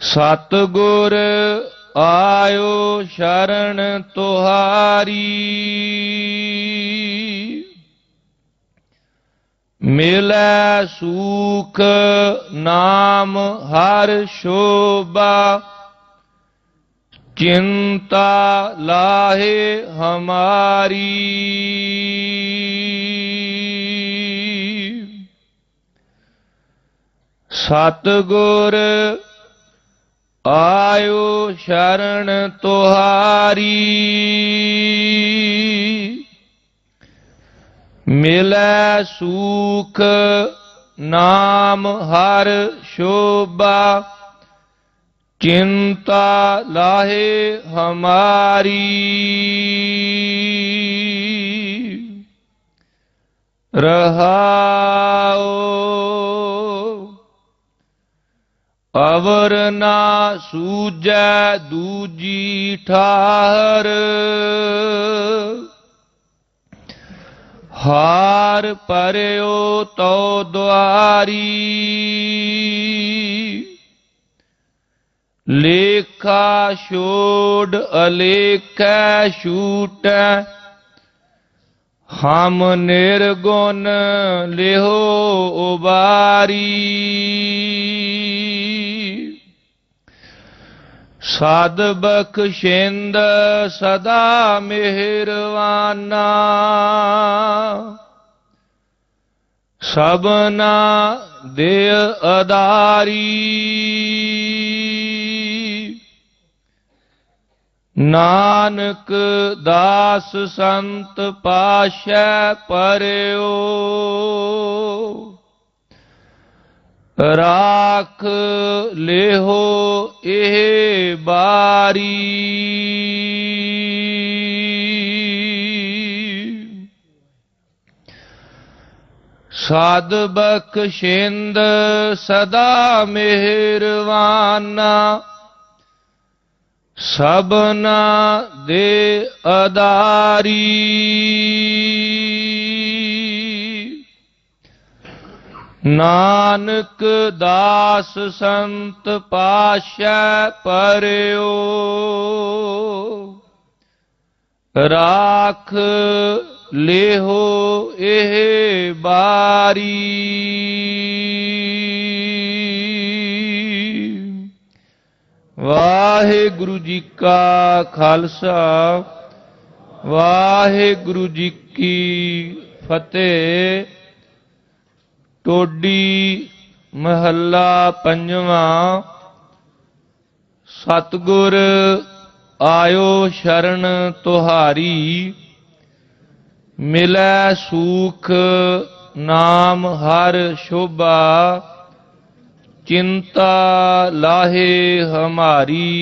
ਸਤਿਗੁਰ ਆਇਓ ਸ਼ਰਨ ਤੁਹਾਰੀ। ਮਿਲੈ ਸੂਖ ਨਾਮ ਹਰ ਸ਼ੋਭਾ। ਚਿੰਤਾ ਲਾਹੇ ਹਮਾਰੀ। ਸਤਿਗੁਰ ਆਇਓ ਸ਼ਰਨ ਤੁਹਾਰੀ ਮਿਲੈ ਸੂਖ ਨਾਮ ਹਰ ਸ਼ੋਭਾ ਚਿੰਤਾ ਲਾਹੇ ਹਮਾਰੀ ਰਹਾਓ ਅਵਰ ਨਾ ਸੂਜੈ ਦੂਜੀ ਠਾਹਰ। ਹਾਰ ਪਰਿਓ ਤੋ ਦੁਆਰੀ। ਲੇਖਾ ਛੋੜ ਅਲੇਖੈ ਛੂਟੈ। ਹਮ ਨਿਰਗੁਣ ਲਿਹੋ ਉਬਾਰੀ। ਸਦ ਬਖਸ਼ਿੰਦ ਸਦਾ ਮਿਹਰਵਾਨਾ। ਸਬਨਾ ਦੇ ਅਦਾਰੀ ਨਾਨਕ ਦਾਸ ਸੰਤ ਪਾਸ਼ੈ ਪਰਿਓ। ਰਾਖ ਲੇਹੋ ਇਹ ਬਾਰੀ। ਸਦ ਬਖਸ਼ਿੰਦ ਸਦਾ ਮਿਹਰਵਾਨਾ ਸਬਨਾ ਦੇ ਅਦਾਰੀ। ਨਾਨਕ ਦਾਸ ਸੰਤ ਪਾਸ਼ੈ ਪਰਿਓ, ਰਾਖ ਲੇਹੋ ਇਹ ਬਾਰੀ। ਵਾਹਿਗੁਰੂ ਜੀ ਕਾ ਖਾਲਸਾ, ਵਾਹਿਗੁਰੂ ਜੀ ਕੀ ਫਤਿਹ। ਟੋਡੀ ਮਹੱਲਾ ਪੰਜਵਾਂ। ਸਤਗੁਰ ਆਇਓ ਸ਼ਰਨ ਤੁਹਾਰੀ, ਮਿਲੈ ਸੂਖ ਨਾਮ ਹਰ ਸ਼ੋਭਾ, ਚਿੰਤਾ ਲਾਹੇ ਹਮਾਰੀ।